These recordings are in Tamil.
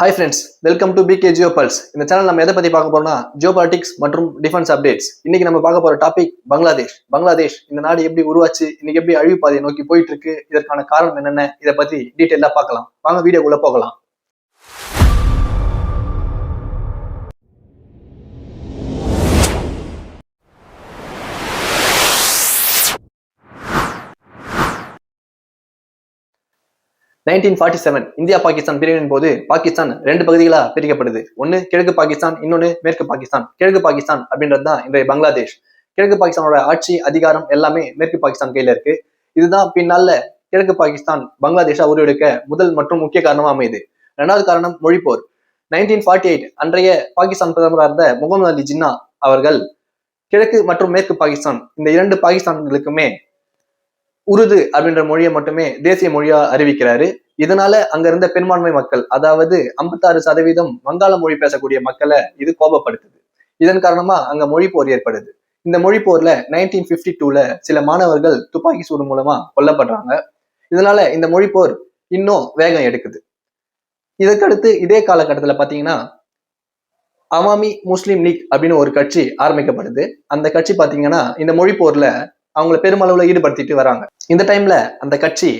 Hi friends welcome to PK Geo pulse இந்த சேனல் நம்ம எதை பத்தி பார்க்க போறோம்னா ஜியோ பாலிட்டிக்ஸ் மற்றும் டிஃபென்ஸ் அப்டேட்ஸ் இன்னைக்கு நம்ம பார்க்க போற டாபிக் பங்களாதேஷ் பங்களாதேஷ் இந்த நாடு எப்படி உருவாச்சு இன்னைக்கு எப்படி அழிவு பாதையை நோக்கி போயிட்டு இருக்கு இதற்கான காரணம் என்னென்ன இதை பத்தி டீட்டெயிலாக பார்க்கலாம். வாங்க வீடியோக்குள்ள போகலாம். Nineteen forty seven India Pakistan பிரிவின் போது பாகிஸ்தான் ரெண்டு பகுதிகளா பிரிக்கப்படுது. ஒன்னு கிழக்கு பாகிஸ்தான் இன்னொன்னு மேற்கு பாகிஸ்தான். கிழக்கு பாகிஸ்தான் அப்படின்றது தான் இன்றைய பங்களாதேஷ். கிழக்கு பாகிஸ்தானோட ஆட்சி அதிகாரம் எல்லாமே மேற்கு பாகிஸ்தான் கையில இருக்கு. இதுதான் பின்னால கிழக்கு பாகிஸ்தான் பங்களாதேஷா உருவெடுக்க முதல் மற்றும் முக்கிய காரணமா அமையுது. ரெண்டாவது காரணம் மொழிப்போர். நைன்டீன் ஃபார்ட்டி எயிட் அன்றைய பாகிஸ்தான் பிரதமராக இருந்த முகமது அலி ஜின்னா அவர்கள் கிழக்கு மற்றும் மேற்கு பாகிஸ்தான் இந்த இரண்டு பாகிஸ்தான்களுக்குமே உருது அப்படின்ற மொழியை மட்டுமே தேசிய மொழியா அறிவிக்கிறாரு. இதனால அங்க இருந்த பெரும்பான்மை மக்கள் அதாவது ஐம்பத்தாறு சதவீதம் வங்காள மொழி பேசக்கூடிய மக்களை இது கோபப்படுத்துது. இதன் காரணமா அங்க மொழி போர் ஏற்படுது. இந்த மொழி போர்ல நைன்டீன் பிப்டி டூல சில மாணவர்கள் துப்பாக்கி சூடு மூலமா கொல்லப்படுறாங்க. இதனால இந்த மொழி போர் இன்னும் வேகம் எடுக்குது. இதற்கடுத்து இதே காலகட்டத்துல பாத்தீங்கன்னா அவாமி முஸ்லீம் லீக் அப்படின்னு ஒரு கட்சி ஆரம்பிக்கப்படுது. அந்த கட்சி பார்த்தீங்கன்னா இந்த மொழி போர்ல அவங்கள பெருமளவுல ஈடுபடுத்திட்டு வராங்க. இந்த டைம்ல அந்த கட்சி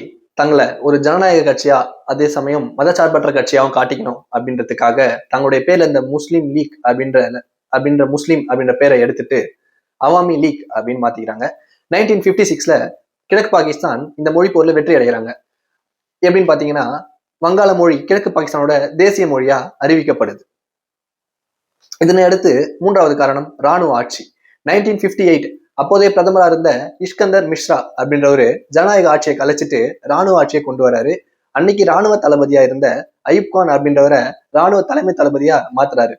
தங்களை ஒரு ஜனநாயக கட்சியா அதே சமயம் மதச்சார்பற்ற கட்சியாவும் காட்டிக்கணும் அப்படின்றதுக்காக தங்களுடைய பேர்ல இந்த முஸ்லீம் லீக் அப்படின்ற அப்படின்ற முஸ்லீம் அப்படின்ற பேரை எடுத்துட்டு அவாமி லீக் அப்படின்னு மாத்திக்கிறாங்க. நைன்டீன் பிப்டி சிக்ஸ்ல கிழக்கு பாகிஸ்தான் இந்த மொழி போர்ல வெற்றி அடைகிறாங்க. எப்படின்னு பாத்தீங்கன்னா வங்காள மொழி கிழக்கு பாகிஸ்தானோட தேசிய மொழியா அறிவிக்கப்படுது. இதனை அடுத்து மூன்றாவது காரணம் ராணுவ ஆட்சி. நைன்டீன் பிப்டி எயிட் அப்போதைய பிரதமரா இருந்த இஷ்கந்தர் மிஸ்ரா அப்படின்றவரு ஜனநாயக ஆட்சியை கலைச்சிட்டு ராணுவ ஆட்சியை கொண்டு வராரு. அன்னைக்கு ராணுவ தளபதியா இருந்த அயூப் கான் அப்படின்றவரை ராணுவ தலைமை தளபதியா மாத்துறாரு.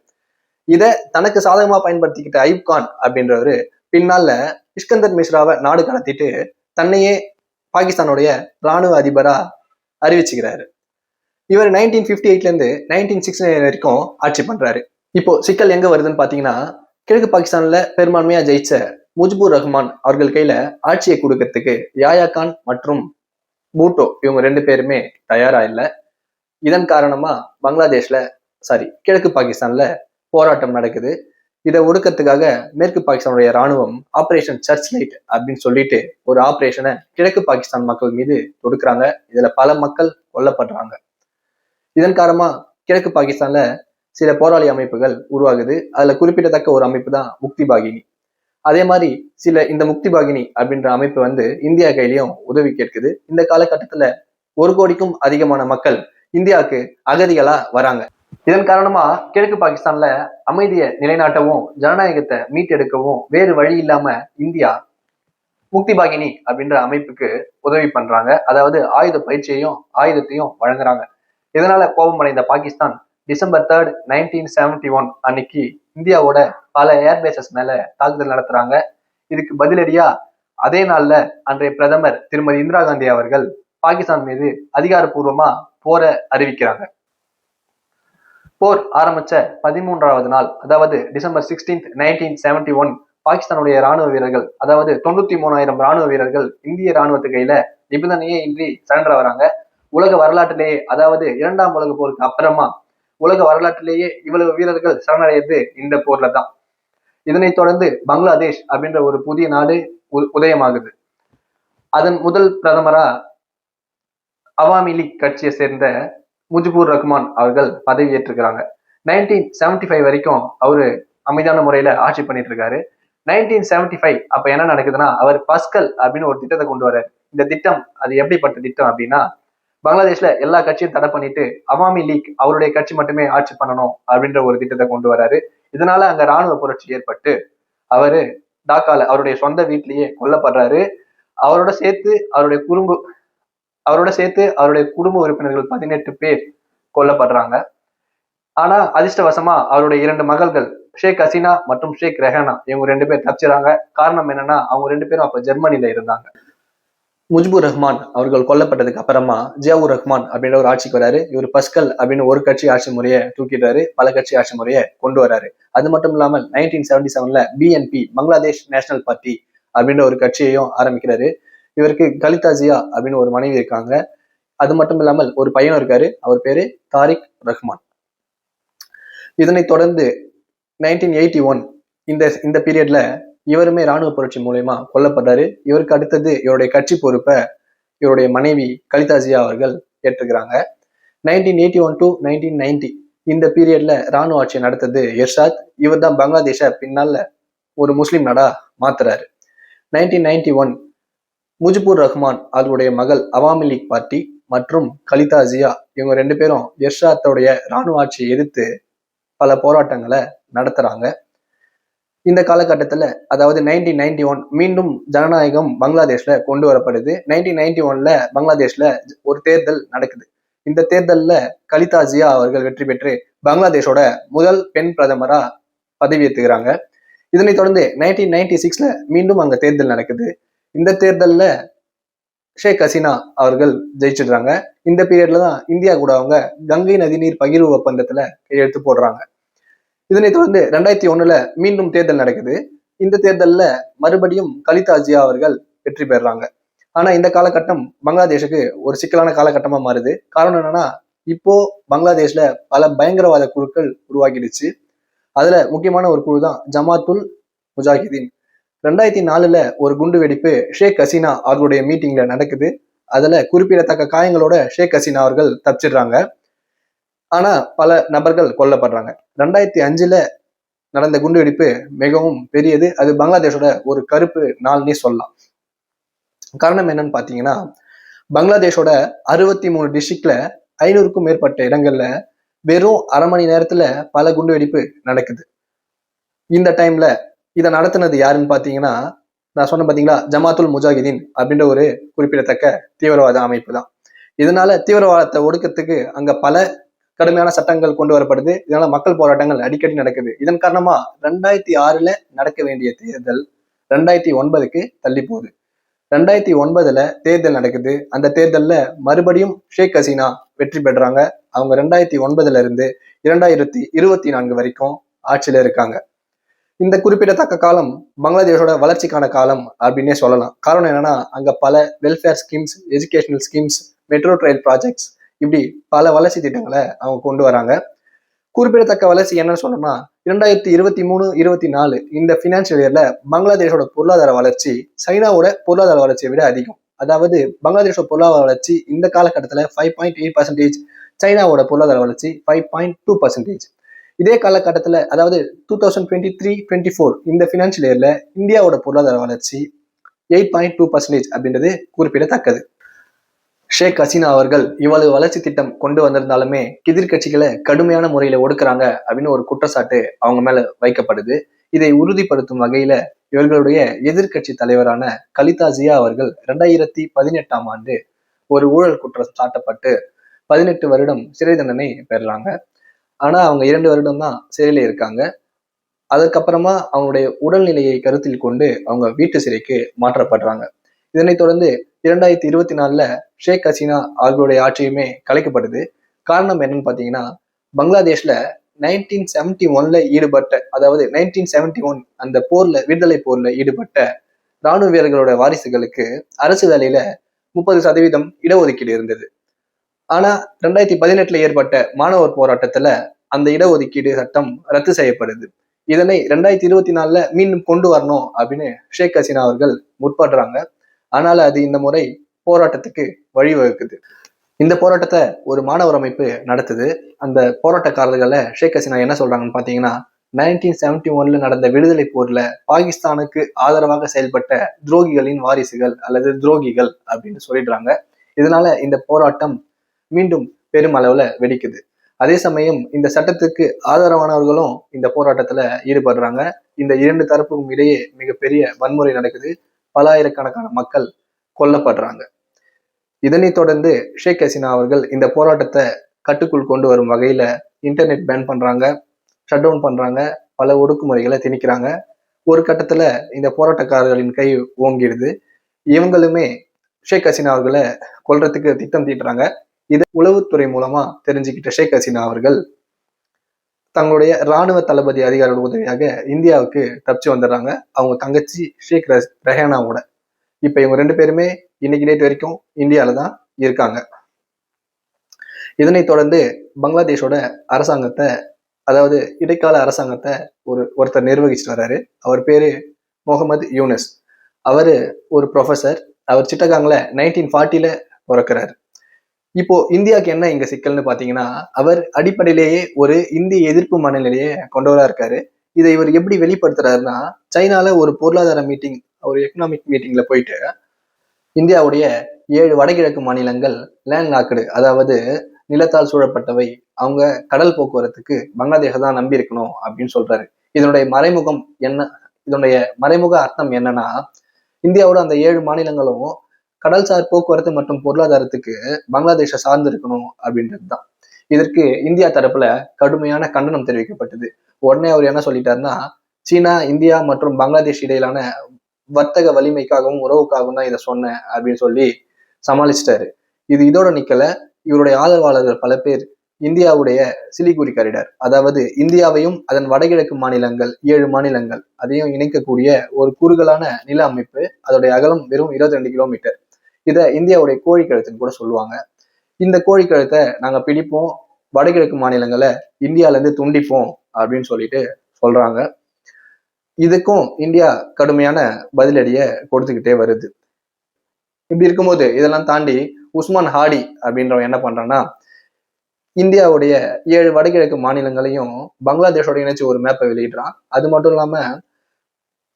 இதை தனக்கு சாதகமா பயன்படுத்திக்கிட்ட அயூப் கான் அப்படின்றவரு பின்னால இஷ்கந்தர் மிஸ்ராவை நாடு கடத்திட்டு தன்னையே பாகிஸ்தானுடைய ராணுவ அதிபரா அறிவிச்சுக்கிறாரு. இவர் நைன்டீன் பிப்டி எயிட்ல இருந்து நைன்டீன் சிக்ஸ்டி நைன் வரைக்கும் ஆட்சி பண்றாரு. இப்போ சிக்கல் எங்க வருதுன்னு பாத்தீங்கன்னா கிழக்கு பாகிஸ்தான்ல பெரும்பான்மையா ஜெயிச்ச முஜ்பூர் ரஹ்மான் அவர்கள் கையில ஆட்சியை கொடுக்கறதுக்கு யாயா கான் மற்றும் பூட்டோ இவங்க ரெண்டு பேருமே தயாரா இல்லை. இதன் காரணமா பங்களாதேஷ்ல சாரி கிழக்கு பாகிஸ்தான்ல போராட்டம் நடக்குது. இதை ஒடுக்கிறதுக்காக மேற்கு பாகிஸ்தானுடைய ராணுவம் ஆபரேஷன் சர்ச் லைட் அப்படின்னு சொல்லிட்டு ஒரு ஆபரேஷனை கிழக்கு பாகிஸ்தான் மக்கள் மீது தொடுக்கிறாங்க இதுல பல மக்கள் கொல்லப்படுறாங்க. இதன் காரணமா கிழக்கு பாகிஸ்தான்ல சில போராளி அமைப்புகள் உருவாகுது. அதுல குறிப்பிடத்தக்க ஒரு அமைப்பு தான் முக்தி பாகினி. அதே மாதிரி சில இந்த முக்தி பாகினி அப்படின்ற அமைப்பு வந்து இந்தியா கையிலயும் உதவி கேட்குது. இந்த காலகட்டத்துல ஒரு கோடிக்கும் அதிகமான மக்கள் இந்தியாவுக்கு அகதிகளா வராங்க. இதன் காரணமா கிழக்கு பாகிஸ்தான்ல அமைதியை நிலைநாட்டவும் ஜனநாயகத்தை மீட்டெடுக்கவும் வேறு வழி இல்லாம இந்தியா முக்தி பாகினி அப்படின்ற அமைப்புக்கு உதவி பண்றாங்க. அதாவது ஆயுத பயிற்சியையும் ஆயுதத்தையும் வழங்குறாங்க. இதனால கோபமடைந்த Pakistan December third nineteen seventy one அன்னைக்கு இந்தியாவோட பல ஏர்பேசஸ் மேல தாக்குதல் நடத்துறாங்க. இதுக்கு பதிலடியா அதே நாள்ல அன்றைய பிரதமர் திருமதி இந்திரா காந்தி அவர்கள் பாகிஸ்தான் மீது அதிகாரப்பூர்வமா போரை அறிவிக்கிறாங்க. போர் ஆரம்பிச்ச பதிமூன்றாவது நாள் அதாவது December sixteenth nineteen seventy one பாகிஸ்தானுடைய ராணுவ வீரர்கள் அதாவது தொண்ணூத்தி மூணாயிரம் ராணுவ வீரர்கள் இந்திய ராணுவத்து கையில நிபந்தனையே இன்றி சரண்டர் வராங்க உலக வரலாற்றிலேயே அதாவது இரண்டாம் உலக போருக்கு அப்புறமா உலக வரலாற்றிலேயே இவ்வளவு வீரர்கள் சரணடையது இந்த போர்ல தான். இதனைத் தொடர்ந்து பங்களாதேஷ் அப்படின்ற ஒரு புதிய நாடு உதயமாகுது. அதன் முதல் பிரதமரா அவாமி லீக் கட்சியை சேர்ந்த முஜிபூர் ரஹ்மான் அவர்கள் பதவி ஏற்றுக்கிறாங்க நைன்டீன் செவன்டி ஃபைவ் வரைக்கும் அவரு அமைதியான முறையில ஆட்சி பண்ணிட்டு இருக்காரு நைன்டீன் செவன்டி ஃபைவ் அப்ப என்ன நடக்குதுன்னா அவர் பஸ்கல் அப்படின்னு ஒரு திட்டத்தை கொண்டு வர்றாரு. இந்த திட்டம் அது எப்படிப்பட்ட திட்டம் அப்படின்னா பங்களாதேஷ்ல எல்லா கட்சியும் தடை பண்ணிட்டு அவாமி லீக் அவருடைய கட்சி மட்டுமே ஆட்சி பண்ணணும் அப்படின்ற ஒரு திட்டத்தை கொண்டு வராரு. இதனால அங்க ராணுவ புரட்சி ஏற்பட்டு அவரு டாக்கால அவருடைய சொந்த வீட்லயே கொல்லப்படுறாரு. அவரோட சேர்த்து அவருடைய குடும்ப அவரோட சேர்த்து அவருடைய குடும்ப உறுப்பினர்கள் பதினெட்டு பேர் கொல்லப்படுறாங்க. ஆனா அதிர்ஷ்டவசமா அவருடைய இரண்டு மகள்கள் ஷேக் ஹசீனா மற்றும் ஷேக் ரெஹானா இவங்க ரெண்டு பேர் தப்பிச்சுறாங்க. காரணம் என்னன்னா அவங்க ரெண்டு பேரும் அப்ப ஜெர்மனில இருந்தாங்க. முஜ்பூர் ரஹ்மான் அவர்கள் கொல்லப்பட்டதுக்கு அப்புறமா ஜியாவுர் ரஹ்மான் அப்படின்ற ஒரு ஆட்சிக்கு வராரு. இவர் பஸ்கல் அப்படின்னு ஒரு கட்சி ஆட்சி முறையை தூக்கிடுறாரு. பல கட்சி ஆட்சி முறையை கொண்டு வராரு. அது மட்டும் இல்லாமல் நைன்டீன் செவன்டி செவன்ல பிஎன்பி பங்களாதேஷ் நேஷனல் பார்ட்டி அப்படின்ற ஒரு கட்சியையும் ஆரம்பிக்கிறாரு. இவருக்கு கலிதா ஜியா அப்படின்னு ஒரு மனைவி இருக்காங்க. அது மட்டும் இல்லாமல் ஒரு பையனும் இருக்காரு. அவர் பேரு தாரிக் ரஹ்மான். இதனைத் தொடர்ந்து நைன்டீன் எயிட்டி ஒன் இந்த இந்த பீரியட்ல இவருமே ராணுவ புரட்சி மூலயமா கொல்லப்படுறாரு. இவருக்கு அடுத்தது இவருடைய கட்சி பொறுப்பை இவருடைய மனைவி கலிதாசியா அவர்கள் ஏற்றுக்கிறாங்க. Nineteen eighty one to nineteen ninety இந்த பீரியட்ல ராணுவ ஆட்சி நடத்தது எர்ஷாத். இவர் தான் பங்களாதேஷை பின்னால ஒரு முஸ்லீம் நாடா மாத்துறாரு. Nineteen ninety one Mujibur Rahman அவருடைய மகள் அவாமி லீக் பார்ட்டி மற்றும் கலிதா ஜியா இவங்க ரெண்டு பேரும் எர்ஷாத்தோடைய ராணுவ ஆட்சியை எதிர்த்து பல போராட்டங்களை நடத்துறாங்க. இந்த காலகட்டத்தில் அதாவது நைன்டீன் நைன்டி ஒன் மீண்டும் ஜனநாயகம் பங்களாதேஷ்ல கொண்டு வரப்படுது. நைன்டீன் நைன்டி ஒன்ல பங்களாதேஷ்ல ஒரு தேர்தல் நடக்குது. இந்த தேர்தலில் கலிதா ஜியா அவர்கள் வெற்றி பெற்று பங்களாதேஷோட முதல் பெண் பிரதமரா பதவியேற்றுகிறாங்க. இதனைத் தொடர்ந்து நைன்டீன் நைன்டி சிக்ஸ்ல மீண்டும் அங்க தேர்தல் நடக்குது. இந்த தேர்தலில் ஷேக் ஹசீனா அவர்கள் ஜெயிச்சிடுறாங்க. இந்த பீரியட்ல தான் இந்தியா கூட அவங்க கங்கை நதிநீர் பகிர்வு ஒப்பந்தத்துல கையெழுத்து போடுறாங்க. இதனைத் தொடர்ந்து ரெண்டாயிரத்தி ஒண்ணுல மீண்டும் தேர்தல் நடக்குது. இந்த தேர்தல்ல மறுபடியும் கலிதா ஜியா அவர்கள் வெற்றி பெறுறாங்க ஆனா இந்த காலகட்டம் பங்களாதேஷுக்கு ஒரு சிக்கலான காலகட்டமா மாறுது. காரணம் என்னன்னா இப்போ பங்களாதேஷ்ல பல பயங்கரவாத குழுக்கள் உருவாக்கிடுச்சு அதுல முக்கியமான ஒரு குழு தான் ஜமாத்துல் முஜாஹிதீன். ரெண்டாயிரத்தி நாலுல ஒரு குண்டு வெடிப்பு ஷேக் ஹசீனா அவர்களுடைய மீட்டிங்ல நடக்குது. அதுல குறிப்பிடத்தக்க காயங்களோட ஷேக் ஹசீனா அவர்கள் தப்பிச்சிடுறாங்க. ஆனா பல நபர்கள் கொல்லப்படுறாங்க. ரெண்டாயிரத்தி அஞ்சுல நடந்த குண்டுவெடிப்பு மிகவும் பெரியது. அது பங்களாதேஷோட ஒரு கருப்பு நாள்னே சொல்லலாம். காரணம் என்னன்னு பாத்தீங்கன்னா பங்களாதேஷோட அறுபத்தி மூணு டிஸ்ட்ரிக்ட்ல ஐநூறுக்கும் மேற்பட்ட இடங்கள்ல வெறும் அரை மணி நேரத்துல பல குண்டுவெடிப்பு நடக்குது. இந்த டைம்ல இதை நடத்தினது யாருன்னு பாத்தீங்கன்னா நான் சொன்ன பாத்தீங்களா ஜமாத்துல் முஜாஹிதீன் அப்படின்ற ஒரு குறிப்பிடத்தக்க தீவிரவாத அமைப்பு தான். இதனால தீவிரவாதத்தை ஒடுக்கிறதுக்கு அங்க பல கடுமையான சட்டங்கள் கொண்டு வரப்படுது. இதனால மக்கள் போராட்டங்கள் அடிக்கடி நடக்குது. இதன் காரணமா ரெண்டாயிரத்தி ஆறுல நடக்க வேண்டிய தேர்தல் ரெண்டாயிரத்தி ஒன்பதுக்கு தள்ளி போகுது. ரெண்டாயிரத்தி ஒன்பதுல தேர்தல் நடக்குது. அந்த தேர்தல்ல மறுபடியும் ஷேக் ஹசீனா வெற்றி பெற்றாங்க. அவங்க ரெண்டாயிரத்தி ஒன்பதுல இருந்து இரண்டாயிரத்தி இருபத்தி நான்கு வரைக்கும் ஆட்சியில இருக்காங்க. இந்த குறிப்பிடத்தக்க காலம் பங்களாதேஷோட வளர்ச்சிக்கான காலம் அப்படின்னே சொல்லலாம். காரணம் என்னன்னா அங்க பல welfare schemes educational schemes metro train projects இப்படி பல வளர்ச்சி திட்டங்களை அவங்க கொண்டு வராங்க. குறிப்பிடத்தக்க வளர்ச்சி என்னன்னு சொன்னோம்னா இரண்டாயிரத்தி இருபத்தி மூணு இருபத்தி நாலு இந்த பினான்சியல் இயர்ல பங்களாதேஷோட பொருளாதார வளர்ச்சி சைனாவோட பொருளாதார வளர்ச்சியை விட அதிகம். அதாவது பங்களாதேஷோட பொருளாதார வளர்ச்சி இந்த காலகட்டத்தில் ஃபைவ் பாயிண்ட் எயிட் பர்சன்டேஜ் சைனாவோட பொருளாதார வளர்ச்சி ஃபைவ் பாயிண்ட் டூ பர்சன்டேஜ் இதே காலகட்டத்தில் அதாவது two thousand twenty three twenty four இந்த ஃபினான்ஷியல் இயரில் இந்தியாவோட பொருளாதார வளர்ச்சி எயிட் பாயிண்ட் டூ பர்சன்டேஜ் அப்படின்றது குறிப்பிடத்தக்கது. ஷேக் ஹசீனா அவர்கள் இவ்வளவு வளர்ச்சி திட்டம் கொண்டு வந்திருந்தாலுமே எதிர்கட்சிகளை கடுமையான முறையில ஒடுக்குறாங்க அப்படின்னு ஒரு குற்றச்சாட்டு அவங்க மேல வைக்கப்படுது. இதை உறுதிப்படுத்தும் வகையில இவர்களுடைய எதிர்கட்சி தலைவரான கலிதா ஜியா அவர்கள் ரெண்டாயிரத்தி பதினெட்டாம் ஆண்டு ஒரு ஊழல் குற்றம் சாட்டப்பட்டு பதினெட்டு வருடம் சிறை தண்டனை பெறுறாங்க ஆனா அவங்க இரண்டு வருடம் தான் சிறையில இருக்காங்க. அதுக்கப்புறமா அவங்களுடைய உடல்நிலையை கருத்தில் கொண்டு அவங்க வீட்டு சிறைக்கு மாற்றப்படுறாங்க. இதனைத் தொடர்ந்து இரண்டாயிரத்தி இருபத்தி நாலுல ஷேக் ஹசீனா அவர்களுடைய ஆட்சியுமே கலைக்கப்படுது. காரணம் என்னன்னு பாத்தீங்கன்னா பங்களாதேஷ்ல நைன்டீன் செவன்டி ஒன்ல ஈடுபட்ட அதாவது நைன்டீன் செவன்டி ஒன் அந்த போர்ல விடுதலை போர்ல ஈடுபட்ட ராணுவ வீரர்களோட வாரிசுகளுக்கு அரசு வேலையில முப்பது சதவீதம் இடஒதுக்கீடு இருந்தது. ஆனா ரெண்டாயிரத்தி பதினெட்டுல ஏற்பட்ட மாணவர் போராட்டத்துல அந்த இடஒதுக்கீடு சட்டம் ரத்து செய்யப்படுது. இதனை ரெண்டாயிரத்தி இருபத்தி நாலுல மீண்டும் கொண்டு வரணும் அப்படின்னு ஷேக் ஹசீனா அவர்கள் முற்படுறாங்க. ஆனால் அது இந்த முறை போராட்டத்துக்கு வழிவகுக்குது. இந்த போராட்டத்தை ஒரு மாணவர் அமைப்பு நடத்துது. அந்த போராட்டக்காரர்களை ஷேக் ஹசீனா என்ன சொல்றாங்கன்னு பாத்தீங்கன்னா நைன்டீன் செவன்டி ஒன்ல நடந்த விடுதலை போர்ல பாகிஸ்தானுக்கு ஆதரவாக செயல்பட்ட துரோகிகளின் வாரிசுகள் அல்லது துரோகிகள் அப்படின்னு சொல்லிடுறாங்க. இதனால இந்த போராட்டம் மீண்டும் பெருமளவுல வெடிக்குது. அதே சமயம் இந்த சட்டத்துக்கு ஆதரவானவர்களும் இந்த போராட்டத்துல ஈடுபடுறாங்க. இந்த இரண்டு தரப்புக்கும் இடையே மிகப்பெரிய வன்முறை நடக்குது. பலாயிரக்கணக்கான மக்கள் கொல்லப்படுறாங்க. இதனைத் தொடர்ந்து ஷேக் ஹசீனா அவர்கள் இந்த போராட்டத்தை கட்டுக்குள் கொண்டு வரும் வகையில இன்டர்நெட் பேன் பண்றாங்க ஷட் டவுன் பண்றாங்க பல ஒடுக்குமுறைகளை திணிக்கிறாங்க. ஒரு கட்டத்துல இந்த போராட்டக்காரர்களின் கை ஓங்கிடுது. இவங்களுமே ஷேக் ஹசீனா அவர்களை கொல்றதுக்கு திட்டம் தீட்டுறாங்க. இதை உளவுத்துறை மூலமா தெரிஞ்சுக்கிட்ட ஷேக் ஹசீனா அவர்கள் தங்களுடைய இராணுவ தளபதி அதிகாரியோட உதவியாக இந்தியாவுக்கு தப்பிச்சு வந்துடுறாங்க. அவங்க தங்கச்சி ஷேக் ரெஹானாவோட. இப்போ இவங்க ரெண்டு பேருமே இன்னைக்கு டேட் வரைக்கும் இந்தியாவில் தான் இருக்காங்க. இதனைத் தொடர்ந்து பங்களாதேஷோட அரசாங்கத்தை அதாவது இடைக்கால அரசாங்கத்தை ஒரு ஒருத்தர் நிர்வகிச்சுட்டு வர்றாரு. அவர் பேரு முகமது யூனஸ். அவர் ஒரு ப்ரொஃபசர் அவர் சிட்டகாங்கில் நைன்டீன் ஃபார்ட்டியில் பிறக்கிறாரு. இப்போ இந்தியாவுக்கு என்ன இங்க சிக்கல்னு பாத்தீங்கன்னா அவர் அடிப்படையிலேயே ஒரு இந்திய எதிர்ப்பு மனநிலையை கொண்டவரா இருக்காரு. இதை இவர் எப்படி வெளிப்படுத்துறாருன்னா சைனால ஒரு பொருளாதார மீட்டிங் ஒரு எக்கனாமிக் மீட்டிங்ல போயிட்டு இந்தியாவுடைய ஏழு வடகிழக்கு மாநிலங்கள் லேண்ட் நாக்குடு அதாவது நிலத்தால் சூழப்பட்டவை அவங்க கடல் போக்குவரத்துக்கு பங்களாதேஷ தான் நம்பி இருக்கணும் அப்படின்னு சொல்றாரு. இதனுடைய மறைமுகம் என்ன இதனுடைய மறைமுக அர்த்தம் என்னன்னா இந்தியாவோட அந்த ஏழு மாநிலங்களும் கடல்சார் போக்குவரத்து மற்றும் பொருளாதாரத்துக்கு பங்களாதேஷை சார்ந்து இருக்கணும் அப்படின்றது தான் இதற்கு இந்தியா தரப்புல கடுமையான கண்டனம் தெரிவிக்கப்பட்டது. உடனே அவர் என்ன சொல்லிட்டாருன்னா சீனா இந்தியா மற்றும் பங்களாதேஷ் இடையிலான வர்த்தக வலிமைக்காகவும் உறவுக்காகவும் தான் இதை சொன்னேன் அப்படின்னு சொல்லி சமாளிச்சிட்டாரு. இது இதோட நிக்கல. இவருடைய ஆதரவாளர்கள் பல பேர் இந்தியாவுடைய சிலிகுரி காரிடார் அதாவது இந்தியாவையும் அதன் வடகிழக்கு மாநிலங்கள் ஏழு மாநிலங்கள் அதையும் இணைக்கக்கூடிய ஒரு குறுகலான நில அமைப்பு அதோடைய அகலம் வெறும் இருபத்தி ரெண்டு கிலோமீட்டர் இதை இந்தியாவுடைய கோழிக்கழுத்துன்னு கூட சொல்லுவாங்க. இந்த கோழிக்கழுத்தை நாங்க பிடிப்போம். வடகிழக்கு மாநிலங்களை இந்தியாவிலேருந்து துண்டிப்போம் அப்படின்னு சொல்லிட்டு சொல்றாங்க. இதுக்கும் இந்தியா கடுமையான பதிலடியை கொடுத்துக்கிட்டே வருது. இப்படி இருக்கும்போது இதெல்லாம் தாண்டி உஸ்மான் ஹாடி அப்படின்றவன் என்ன பண்றான்னா இந்தியாவுடைய ஏழு வடகிழக்கு மாநிலங்களையும் பங்களாதேஷோட இணைச்சு ஒரு மேப்பை வெளியிடுறான். அது மட்டும் இல்லாம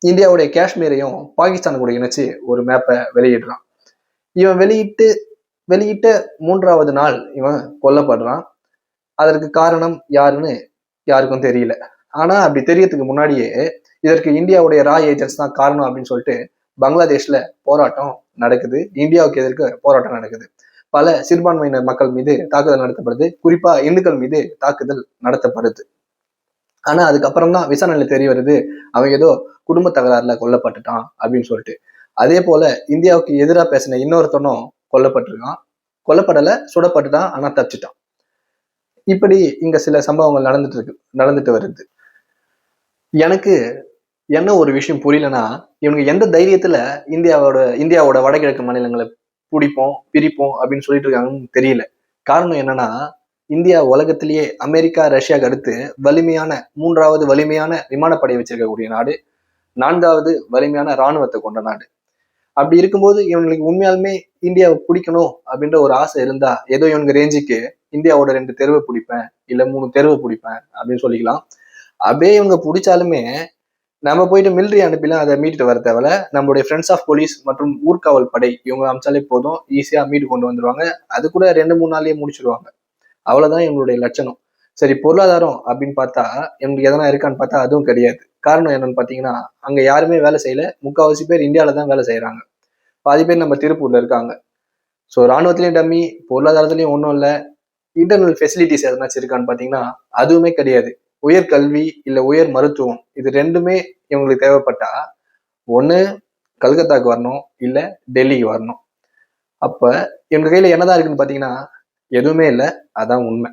இந்தியாவுடைய காஷ்மீரையும் பாகிஸ்தான் கூட இணைச்சு ஒரு மேப்பை வெளியிடுறான். இவன் வெளியிட்டு வெளியிட்ட மூன்றாவது நாள் இவன் கொல்லப்படுறான். அதற்கு காரணம் யாருன்னு யாருக்கும் தெரியல. ஆனா அப்படி தெரியறதுக்கு முன்னாடியே இதற்கு இந்தியாவுடைய ரா ஏஜென்ட்ஸ் தான் காரணம் அப்படின்னு சொல்லிட்டு பங்களாதேஷ்ல போராட்டம் நடக்குது. இந்தியாவுக்கு எதிர்க்க போராட்டம் நடக்குது. பல சிறுபான்மையினர் மக்கள் மீது தாக்குதல் நடத்தப்படுது. குறிப்பா இந்துக்கள் மீது தாக்குதல் நடத்தப்படுது. ஆனா அதுக்கப்புறம் தான் விசாரணையில தெரிய வருது அவன் ஏதோ குடும்ப தகராறுல கொல்லப்பட்டுட்டான் அப்படின்னு சொல்லிட்டு. அதே போல இந்தியாவுக்கு எதிராக பேசின இன்னொருத்தனும் கொல்லப்பட்டிருக்கான். கொல்லப்படலை சுடப்பட்டுட்டான் ஆனால் தப்பிச்சிட்டான். இப்படி இங்க சில சம்பவங்கள் நடந்துட்டு இருக்கு நடந்துட்டு வருது. எனக்கு என்ன ஒரு விஷயம் புரியலன்னா இவங்க எந்த தைரியத்துல இந்தியாவோட இந்தியாவோட வடகிழக்கு மாநிலங்களை பிடிப்போம் பிரிப்போம் அப்படின்னு சொல்லிட்டு இருக்காங்கன்னு தெரியல. காரணம் என்னன்னா இந்தியா உலகத்திலேயே அமெரிக்கா ரஷ்யாவுக்கு அடுத்து வலிமையான மூன்றாவது வலிமையான விமானப்படை வச்சிருக்கக்கூடிய நாடு நான்காவது வலிமையான இராணுவத்தை கொண்ட நாடு. அப்படி இருக்கும்போது இவங்களுக்கு உண்மையாலுமே இந்தியாவை பிடிக்கணும் அப்படின்ற ஒரு ஆசை இருந்தா ஏதோ இவனுக்கு ரேஞ்சுக்கு இந்தியாவோட ரெண்டு தெருவை பிடிப்பேன் இல்ல மூணு தெருவை பிடிப்பேன் அப்படின்னு சொல்லிக்கலாம். அப்படியே இவங்க பிடிச்சாலுமே நம்ம போயிட்டு மிலிட்ரி அனுப்பிலாம் அதை மீட்டுட்டு வர தேவையில்ல. நம்மளுடைய ஃப்ரெண்ட்ஸ் ஆஃப் போலீஸ் மற்றும் ஊர்காவல் படை இவங்க அமிச்சாலே போதும் ஈஸியாக மீட்டு கொண்டு வந்துருவாங்க. அது கூட ரெண்டு மூணு நாள்லயே முடிச்சிருவாங்க. அவ்வளோதான் இவங்களுடைய லட்சணம். சரி பொருளாதாரம் அப்படின்னு பார்த்தா எங்களுக்கு எதனா இருக்கான்னு பார்த்தா அதுவும் கிடையாது. காரணம் என்னன்னு பார்த்தீங்கன்னா அங்கே யாருமே வேலை செய்யல. முக்கால்வாசி பேர் இந்தியாவில தான் வேலை செய்கிறாங்க பாதி பேர் நம்ம திருப்பூரில் இருக்காங்க. ஸோ ராணுவத்துலேயும் டம்மி பொருளாதாரத்துலையும் ஒன்றும் இல்லை. இன்டர்னல் ஃபெசிலிட்டிஸ் எதனாச்சும் இருக்கான்னு பார்த்தீங்கன்னா அதுவுமே கிடையாது. உயர் கல்வி இல்லை உயர் மருத்துவம் இது ரெண்டுமே இவங்களுக்கு தேவைப்பட்டா ஒன்று கல்கத்தாக்கு வரணும் இல்லை டெல்லிக்கு வரணும். அப்போ இவங்க கையில் என்னதான் இருக்குன்னு பார்த்தீங்கன்னா எதுவுமே இல்லை. அதான் உண்மை.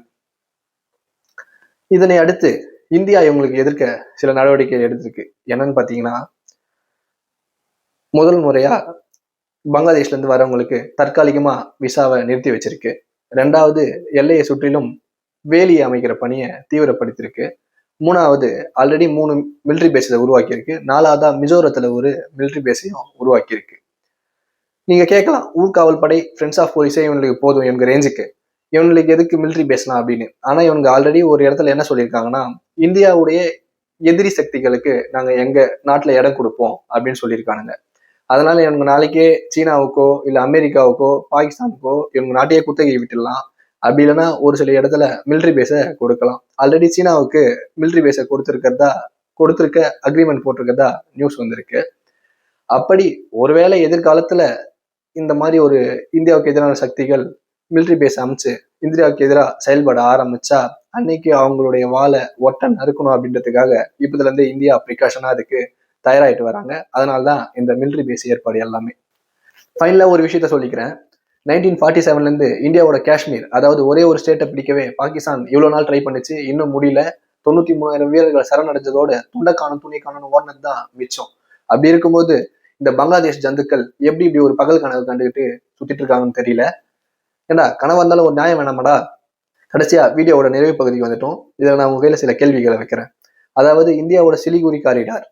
இதனை அடுத்து இந்தியா இவங்களுக்கு எதிர்க்க சில நடவடிக்கைகள் எடுத்திருக்கு. என்னன்னு பார்த்தீங்கன்னா முதல் முறையா பங்களாதேஷ்லேருந்து வரவங்களுக்கு தற்காலிகமா விசாவை நிறுத்தி வச்சிருக்கு. ரெண்டாவது எல்லையை சுற்றிலும் வேலியை அமைக்கிற பணியை தீவிரப்படுத்தியிருக்கு. மூணாவது ஆல்ரெடி மூணு மிலிட்ரி பேஸை உருவாக்கியிருக்கு. நாலாவதா மிசோரத்தில் ஒரு மிலிட்ரி பேஸையும் உருவாக்கியிருக்கு. நீங்க கேட்கலாம் ஊர்காவல் படை ஃப்ரெண்ட்ஸ் ஆஃப் போலீஸே இவங்களுக்கு போதும் இவங்க ரேஞ்சுக்கு இவங்களுக்கு எதுக்கு மிலிட்ரி பேசலாம் அப்படின்னு. ஆனா இவங்க ஆல்ரெடி ஒரு இடத்துல என்ன சொல்லியிருக்காங்கன்னா இந்தியாவுடைய எதிரி சக்திகளுக்கு நாங்க எங்க நாட்டுல இடம் கொடுப்போம் அப்படின்னு சொல்லியிருக்கானுங்க. அதனால இவங்க நாளைக்கே சீனாவுக்கோ இல்ல அமெரிக்காவுக்கோ பாகிஸ்தானுக்கோ இவங்க நாட்டையே குத்தகை விட்டுடலாம். அப்படி இல்லைன்னா ஒரு சில இடத்துல மிலிட்ரி பேஸை கொடுக்கலாம். ஆல்ரெடி சீனாவுக்கு மிலிட்ரி பேஸை கொடுத்துருக்கிறதா கொடுத்துருக்க அக்ரிமெண்ட் போட்டிருக்கிறதா நியூஸ் வந்திருக்கு. அப்படி ஒருவேளை எதிர்காலத்துல இந்த மாதிரி ஒரு இந்தியாவுக்கு எதிரான சக்திகள் மிலிட்ரி பேஸ் அமைச்சு இந்தியாவுக்கு எதிராக செயல்பட ஆரம்பிச்சா அன்னைக்கு அவங்களுடைய வாழை ஒட்ட நறுக்கணும் அப்படின்றதுக்காக இப்பதுல இருந்து இந்தியா ப்ரிகாஷனா அதுக்கு தயாராகிட்டு வராங்க. அதனால்தான் இந்த மிலிட்ரி பேஸ் ஏற்பாடு எல்லாமே. ஃபைனலா ஒரு விஷயத்த சொல்லிக்கிறேன். நைன்டீன் ஃபார்ட்டி செவன்ல இருந்து இந்தியாவோட காஷ்மீர் அதாவது ஒரே ஒரு ஸ்டேட்டை பிடிக்கவே பாகிஸ்தான் இவ்வளோ நாள் ட்ரை பண்ணுச்சு இன்னும் முடியல. தொண்ணூத்தி மூணாயிரம் வீரர்கள் சரணடைஞ்சதோட துண்டை காணும் துணி காணணும் ஓடினது தான் மிச்சம். அப்படி இருக்கும்போது இந்த பங்களாதேஷ் ஜந்துக்கள் எப்படி இப்படி ஒரு பகல் கனவு கண்டுகிட்டு சுத்திட்டு இருக்காங்கன்னு தெரியல. ஏண்டா கனவு இருந்தாலும் ஒரு நியாயம் வேணாமாடா? கடைசியா வீடியோவோட நிறைவு பகுதிக்கு வந்துட்டோம். இதில் நான் உங்க கையில சில கேள்விகளை வைக்கிறேன். அதாவது இந்தியாவோட சிலிகுரி காரிடார்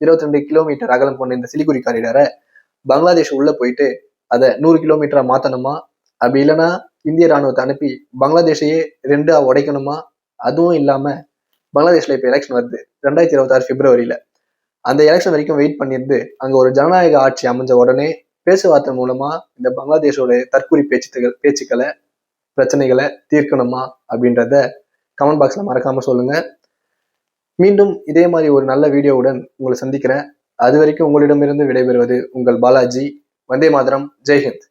இருபத்தி ரெண்டு கிலோமீட்டர் அகலம் கொண்ட இந்த சிலிகுரி காரிடாரை பங்களாதேஷ் உள்ள போயிட்டு அதை நூறு கிலோமீட்டரா மாத்தணுமா? அப்படி இல்லைன்னா இந்திய ராணுவத்தை அனுப்பி பங்களாதேஷையே ரெண்டா உடைக்கணுமா? அதுவும் இல்லாம பங்களாதேஷ்ல இப்போ எலெக்ஷன் வருது. ரெண்டாயிரத்தி இருபத்தாறு பிப்ரவரியில அந்த எலெக்ஷன் வரைக்கும் வெயிட் பண்ணியிருந்து அங்க ஒரு ஜனநாயக ஆட்சி அமைஞ்ச உடனே பேச்சுவார்த்தை மூலமா இந்த பங்களாதேஷோட தற்கூறி பேச்சுக்கள் பேச்சுக்களை பிரச்சனைகளை தீர்க்கணுமா அப்படின்றத கமெண்ட் பாக்ஸ்ல மறக்காம சொல்லுங்க. மீண்டும் இதே மாதிரி ஒரு நல்ல வீடியோவுடன் உங்களை சந்திக்கிறேன். அது வரைக்கும் உங்களிடமிருந்து விடைபெறுவது உங்கள் பாலாஜி. வந்தே மாதரம். ஜெய்ஹிந்த்